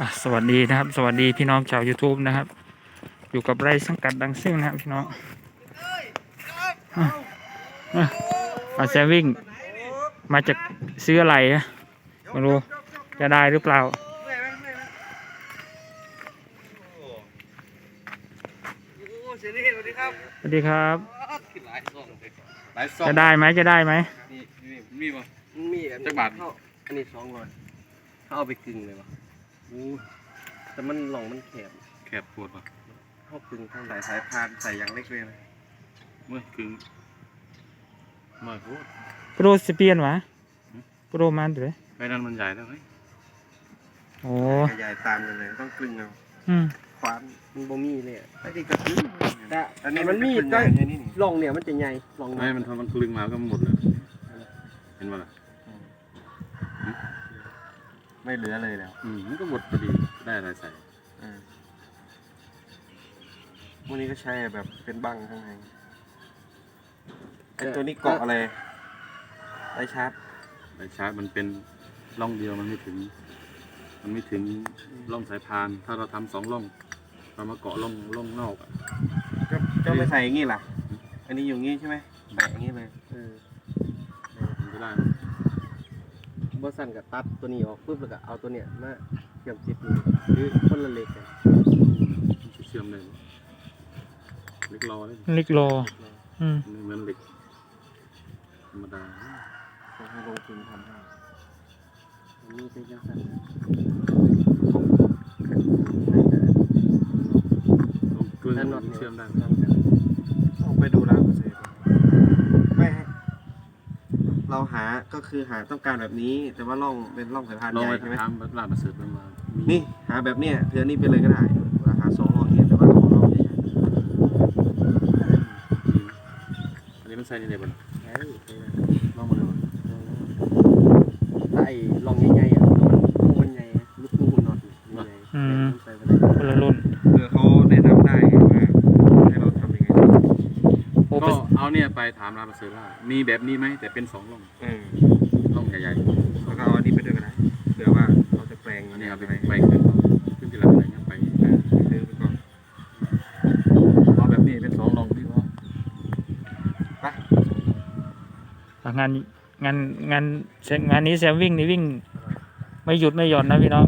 อะสวัสดีนะครับ สวัสดีพี่น้องชาว YouTube นะครับ อยู่กับไร่สังกัดดังซิ่งนะครับพี่น้องอะอะมาแซมวิ่ง มาจากซื้ออะไรอะไม่รู้จะได้หรือเปล่าเสรีสวัสดีครับสวัสดีครับหลายซองหลายซองจะได้ไหมจะได้ไหมนี่นี่มีป่ะมีอันจักบาทเข้อันนี้สองร้อยเขาเอาไปกึ่งเลยวะ อู้แต่มันหลองมันแคบแคบปวดป่ะเข้ากึ่งข้างใดสายพานใส่อย่างเล็กเลยนะเมื่อคืนเมื่อพูดโปรสเปียนวะโปรมันด้วยไปนั่นมันใหญ่แล้วไหมโอ้ใหญ่ๆตามกันเลยต้องกลึงเอาอืมควานมันบ่มีเลยอะไอ้ที่กระตื้นแต่อันนี้มันมีก็ได้นี่นี่หลองเนี่ยมันจะใหญ่หลองไม่มันทำมันคลึงมาก็หมดเลยเห็นป่ะล่ะ ไม่เหลือเลยแล้วอืมมันก็หมดพอดีได้อะไรใส่วันนี้ก็ใช้แบบเป็นบังข้างในไอตัวนี้เกาะอะไรไอชาร์จไอ้ชาร์จมันเป็นร่องเดียวมันไม่ถึง มันไม่ถึงร่องสายพาน ถ้าเราทำสองร่องเรามาเกาะร่องร่องนอกอะก็ก็ไม่ใส่อย่างงี้ล่ะ อันนี้อยู่งี้ใช่ไหมแบะอย่างงี้เลย เออ มันจะได้ บอสันกับตัดตัวนี้ออกปุ๊บแล้วก็เอาตัวเนี้ยมาเชื่อมจิตนี่หรือคนละเล็กกันมันจะเชื่อมได้เล็กรอเลยลิกโลอืมไม่เหมือนเหล็กธรรมดาต้องให้ลงทุนทำให้อันนี้เป็นจังสันนะลองกลึง แล้วน็อต เชื่อมได้ ต้องไปดูร้านเกษตรไม่ให้เราหา ก็คือหาต้องการแบบนี้ แต่ว่าร่องเป็นร่องสายพานลองใหไปญ่ใช่ไหมถามร้านประเสริฐมันมามีนี่หาแบบเนี้ยเทือนี่ไปเลยก็ได้ราคาสองร่องเนี่ยแต่ว่าร่องใหญ่อันนี้มันใส่ในไหนบ้างๆใช่ใช่ลองมาดูถ้าไอ้ร่องใหญ่ๆอะลูกมันใหญ่ลูกปูหุ่นนอนใหญ่อืม ใส่ไปได้คนละรุ่นเพื่อเขาแนะนำได้ว่าให้เราทำยังไงโอ้ก็เป็นเอาเนี่ยไปถามร้านประเสริฐว่ามีแบบนี้ไหมแต่เป็นสองร่อง เออ ร่องใหญ่แล้วก็เอาอันนี้ไปด้วยก็ได้เผื่อว่าเราจะแปลงๆอันนี้นี้เอาไปไปไปขึ้นขึ้นทีละอะไรเงี้ยไปซื้อไปก่อนเอาแบบนี้เป็นสองร่องพี่ว่าไปงานงานงานงานนี้แซมวิ่งนี่วิ่ง ไม่หยุดไม่หย่อนนะพี่น้อง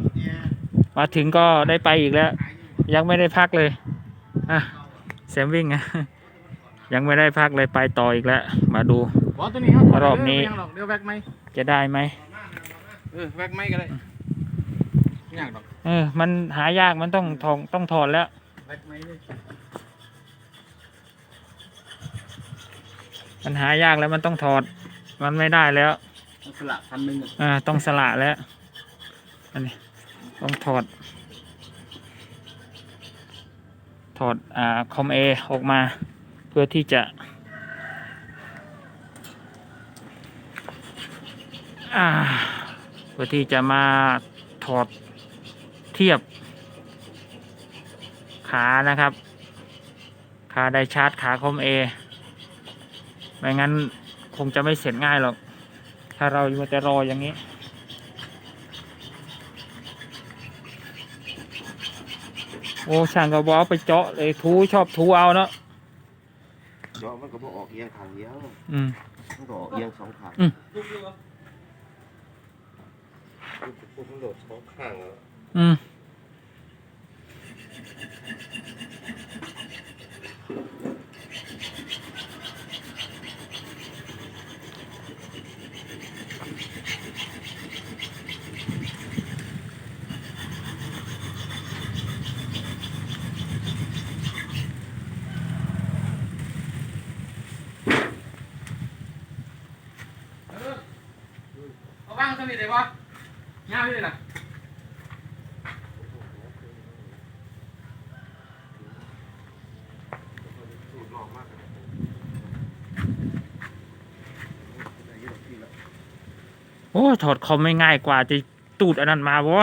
มาถึงก็ได้ไปอีกแล้ว ยังไม่ได้พักเลยอะแซมวิ่งอะยังไม่ได้พักเลยไปต่ออีกแล้ว มาดูบอตัวนี้เขารอบนี้ เดี๋ยวแวกไหมจะได้ไหมเออแวกไหมก็ได้ยากดอกเออ มันหายากมันต้องถองต้องถอดแล้วแวกไหมเลยมันหายากแล้วมันต้องถอด มันไม่ได้แล้วมันสลับพันหนึ่งอะอ่าต้องสละแล้วอันนี้ต้องถอด ถอดอ่าคอมเอออกมา เพื่อที่จะ อ่า เพื่อที่จะมาถอดเทียบ ขานะครับ ขาไดชาร์จขาคอมเอไม่งั้นคงจะไม่เสร็จง่ายหรอก ถ้าเราอยู่แต่รออย่างนี้โอ้ช่างก็บอกเอาไปเจาะเลยทูชอบทูเอาเนาะเดี๋ยวมันก็บอกออกเอียงขางเดียว อืมมันก็ออกเอียงสองขาง อืมมันโดดสองข้างแล้วอืมเอาว่างสนิทเลยปะยาก ยนะสูดหลอกมากเลยโอ้ถอดคอมไม่ง่ายกว่าจะตูดอันนั้นมาบ่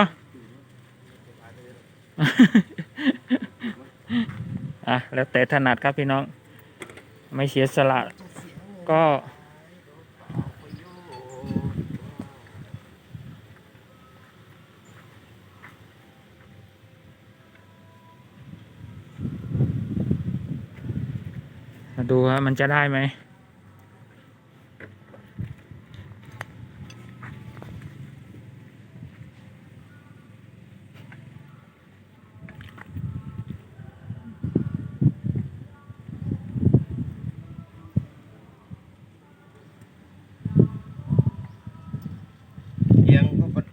อะแล้วแต่ถนัดครับพี่น้อง ไม่เสียสละก็ ดูว่ามันจะได้ไหม เอียงก็ปัด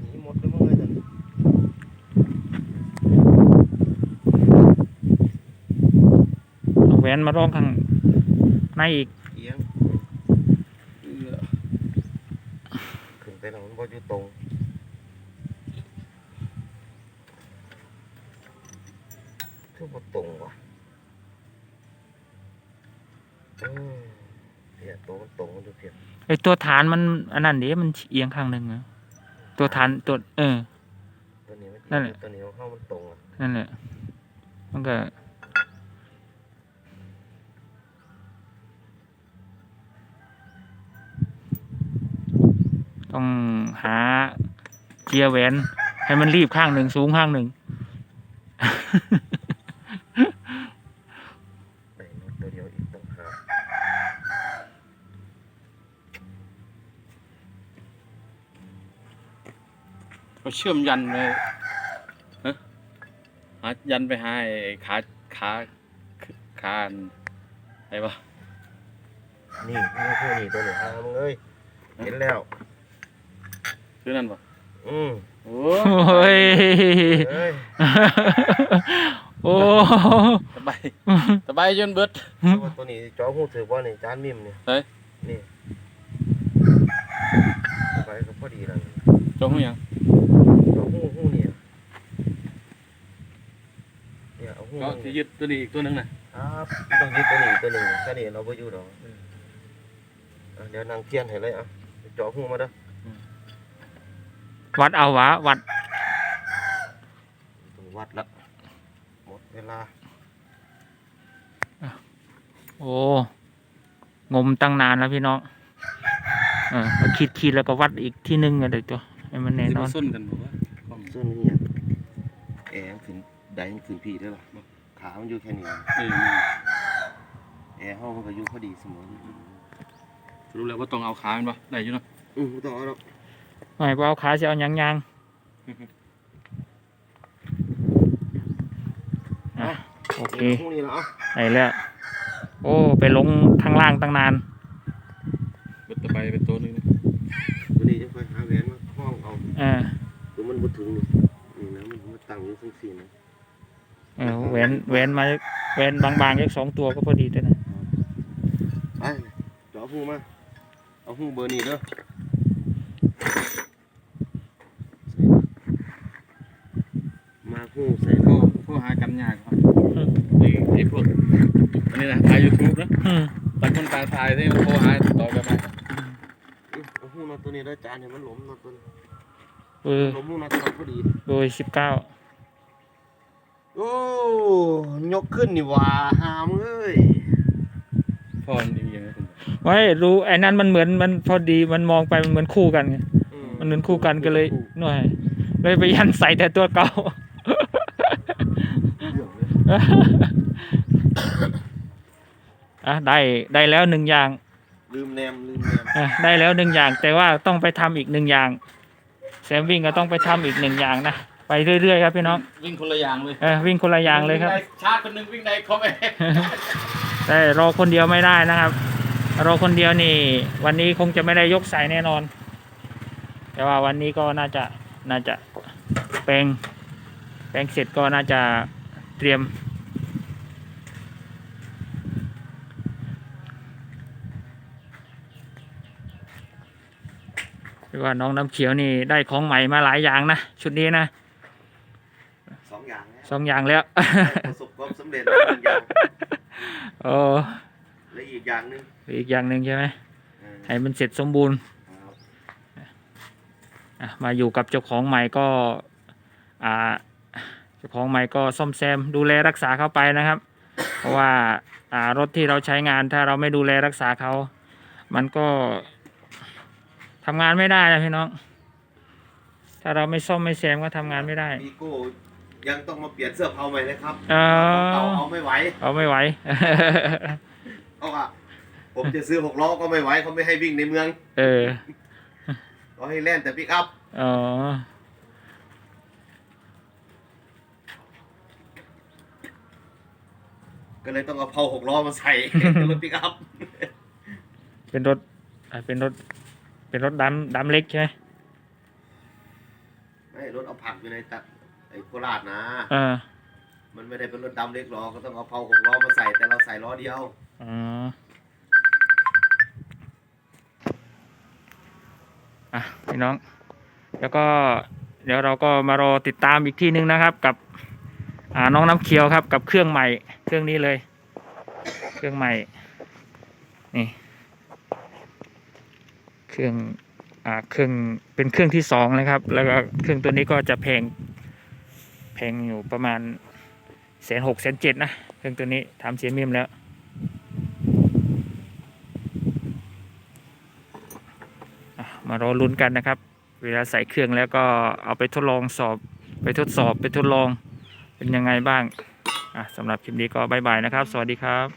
หนีหมดเลยมึงเลยตอนนี้ เอาแหว นมาร่องข้างในอีกเอียงขึ้นไปแล้วมันบ่อยู่ตรงคือบ่ตรงว่ะเออเพียตัวมันตรงมันดูเพียไอตัวฐานมันอันนั้นเดี๋ยวมันเอียงข้างหนึ่งอะตัวฐานตัวเออ ตัวนี้มันนั่นแหละ ตัวนี้ของเข้ามันตรงอะนั่นแหละมันก็ ต้องหาเจียร์แหวน ให้มันรีบข้างหนึ่งสูงข้างหนึ่งได้น็อตตัวเดียวอีกต่างหากก็เชื่อมยันเลยฮะหายันไปหาไอ้ขาขาขาอันอะไรวะนี่นี่คือนี่ตัวนี้หามึงเอ้ยเห็นแล้ว คือนั่นปะอืมโอ้โอ้ยเอ้ยโอ้สบายสบายจนเบิด แต่ว่าตัวนี้จอหูถือว่านี่จานมิมเนี่ยเฮ้ย นี่สบายก็พอดีแล้วนี่จงหูยังจอหูหูเนี่ยเนี่ยเอาหูก็ที่ยึดตัวนี้อีกตัวหนึงน่ะครับต้องยึดตัวนี้ตัวหนึ่งแค่นี้เราไม่อยู่ดอกอะเดี๋ยวนางเทียนให้เลยอะจอหูมาเด้อ วัดเอาวะวัดต้องวัดละหมดเวลา โอ้งมตั้งนานแล้วพี่น้องเออแล้วคิดคิดแล้วก็วัดอีกที่หนึงอะเดี๋ยวตัวให้มันแน่ที่นอมันนส้นกันบอกว่าส่วนนี้อะแอร์ขึ้นได้ขึ้นพี่ได้หรอขามันอยู่แค่นี้เออนี่แอร์ห้องมันก็อยู่พอดีเสมอรู้แล้วว่าต้องเอาขามันปะได้อยู่เนาะอืมบ่ต้องเอา หรอกไม่เอาขาจะเอายางยางๆอะโอเคพรุ่งนี้แล้วเอาไหนแล้ว โอ้ ไปลงทางล่างตั้งนานเบิดตะไปเป็นตัวหนึงนะวันนี้จะค่อยหาแหวนมาคล้องเอาเออคือมันบ่ถึงนี่นี่นะมันมาตั้งอยู่ทั้งสี่นะเออแหวนแหวนมาแหวนบางๆยักสองตัวก็พอดีด้วยนะไปจ่อหูมาเอาหูเบอร์นี้เด้อ มาหูใส่โอ้เนาะผู้หากันยากครับไอ้ไอ้พวกอันนี้นะถ่ายยูทูบนะอืมต่างคนต่างถ่ายที่มันโทรหาต่อกันมาอื้อเอาหูมาตัวนี้เด้อจานเนี่ยมันหล้มเนาะตัวนี้เออหล้มหูมาตัวพอดีโดยสิบเก้าโอ้ยกขึ้นนี่หว่าหามเอ้ยพ่อมันอีกอย่างนี้คุณไว้รู้ไอ้นั้นมันเหมือนมันพอดีมันมองไปมันเหมือนคู่กันไงมันเหมือนคู่กันก็เลยหน่อยเลยไปยันใส่แต่ตัวเก่าเรื่ องเลยอะได้ได้แล้วหนึ่งอย่างลืมแนมลืมแนมอะได้แล้วหนึ่งอย่าง แต่ว่าต้องไปทำอีกหนึ่งอย่าง แซมวิ่งก็ต้องไปทำอีกหนึ่งอย่างนะไปเรื่อยๆครับพี่น้องวิ่งคนละอย่างเลยเออวิ่งคนละอย่างเลยครับ วิ่งได้ช้าคนหนึงวิ่งได้ครบเองแต่รอคนเดียวไม่ได้นะครับ รอคนเดียวนี่ วันนี้คงจะไม่ได้ยกใส่แน่นอน แต่ว่าวันนี้ก็น่าจะน่าจะแปลงแปลงเสร็จก็น่าจะ เตรียมเรียกว่าน้องน้ำเขียวนี่ได้ของใหม่มาหลายอย่างนะ ชุดนี้นะสองอย่างแล้วสองอย่างแล้วประสบความสำเร็จแล้วหนึ่งอย่างโอ้และอีกอย่างหนึงอีกอย่างหนึ่งใช่ไหมเออให้มันเสร็จสมบูรณ์ครับอะมาอยู่กับเจ้าของใหม่ก็อ่าเจ้าของใหม่ก็ซ่อมแซมดูแลรักษาเขาไปนะครับ เพราะว่าอ่ารถที่เราใช้งานถ้าเราไม่ดูแลรักษาเขา มันก็ทำงานไม่ได้นะพี่น้อง ถ้าเราไม่ซ่อมไม่แซมก็ทำงานไม่ได้วีโก้ยังต้องมาเปลี่ยนเสื้อเผาใหม่เลยครับเออ เอาเอาไม่ไหวเอาไม่ไหว เขาอะผมจะซื้อหกล้อก็ไม่ไหวเขาไม่ให้วิ่งในเมืองเออ เขาให้เล่นแต่ปิกอัพ อ๋อ ก็เลยต้องเอาเพาหกล้อมาใส่ รถปิกอัพเป็นรถอ่าเป็นรถ เป็นรถดำดำเล็กใช่ไหมไม่รถเอาผักอยู่ในตัดไอ้โคราชนะเออมันไม่ได้เป็นรถดำเล็กหรอกก็ต้องเอาเพาหกล้อมาใส่แต่เราใส่ล้อเดียวอ๋ออะพี่น้อง แล้วก็เดี๋ยวเราก็มารอติดตามอีกที่หนึ่งนะครับ กับอ่าน้องน้ำเขียวครับ กับเครื่องใหม่ เครื่องนี้เลย เครื่องใหม่ นี่ เครื่อง อ่า เครื่อง เป็นเครื่องที่สองนะครับ แล้วก็เครื่องตัวนี้ก็จะแพง แพงอยู่ประมาณแสนหกแสนเจ็ดนะ เครื่องตัวนี้ทำเสียมิมแล้วมารอลุ้นกันนะครับ เวลาใส่เครื่องแล้วก็เอาไปทดลองสอบ ไปทดสอบไปทดลองเป็นยังไงบ้าง อะสำหรับคลิปนี้ก็บายบายนะครับ สวัสดีครับ